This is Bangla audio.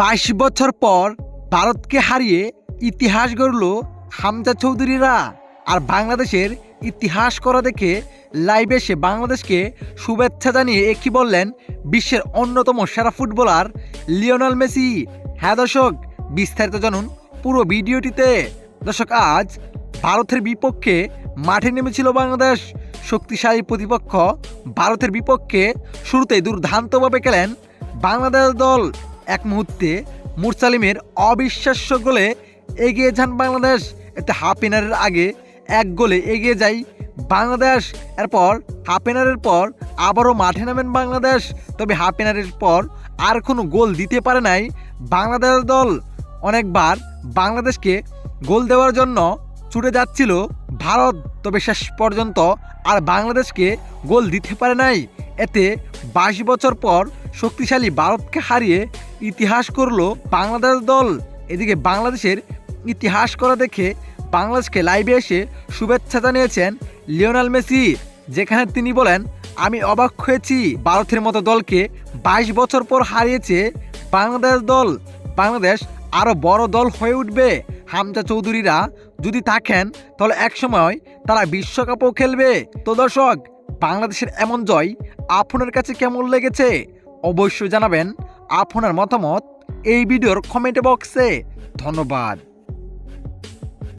বাইশ বছর পর ভারতকে হারিয়ে ইতিহাস গড়ল হামজা চৌধুরীরা আর বাংলাদেশের ইতিহাস করা দেখে লাইভে এসে বাংলাদেশকে শুভেচ্ছা জানিয়ে একই বললেন বিশ্বের অন্যতম সেরা ফুটবলার লিওনাল মেসি। হ্যাঁ দর্শক, বিস্তারিত জানুন পুরো ভিডিওটিতে। দর্শক, আজ ভারতের বিপক্ষে মাঠে নেমেছিল বাংলাদেশ। শক্তিশালী প্রতিপক্ষ ভারতের বিপক্ষে শুরুতেই দুর্দান্তভাবে খেলেন বাংলাদেশ দল। এক মুহূর্তে মুরসালিমের অবিশ্বাস্য গোলে এগিয়ে যান বাংলাদেশ। এতে হাফ ইনারের আগে এক গোলে এগিয়ে যায় বাংলাদেশ। এরপর হাফ ইনারের পর আবারও মাঠে নামেন বাংলাদেশ। তবে হাফ ইনারের পর আর কোনো গোল দিতে পারে নাই বাংলাদেশ দল। অনেকবার বাংলাদেশকে গোল দেওয়ার জন্য ছুটে যাচ্ছিল ভারত। তবে শেষ পর্যন্ত আর বাংলাদেশকে গোল দিতে পারে নাই। এতে বাইশ বছর পর শক্তিশালী ভারতকে হারিয়ে ইতিহাস করল বাংলাদেশ দল। এদিকে বাংলাদেশের ইতিহাস করা দেখে বাংলাদেশকে লাইভে এসে শুভেচ্ছা জানিয়েছেন লিওনাল মেসি, যেখানে তিনি বলেন, আমি অবাক হয়েছি ভারতের মতো দলকে বাইশ বছর পর হারিয়েছে বাংলাদেশ দল। বাংলাদেশ আরও বড় দল হয়ে উঠবে। হামজা চৌধুরীরা যদি থাকেন, তাহলে একসময় তারা বিশ্বকাপও খেলবে। তো দর্শক, বাংলাদেশের এমন জয় আপনার কাছে কেমন লেগেছে? অবশ্যই জানাবেন আপনার মতামত এই ভিডিওর কমেন্ট বক্সে ধন্যবাদ।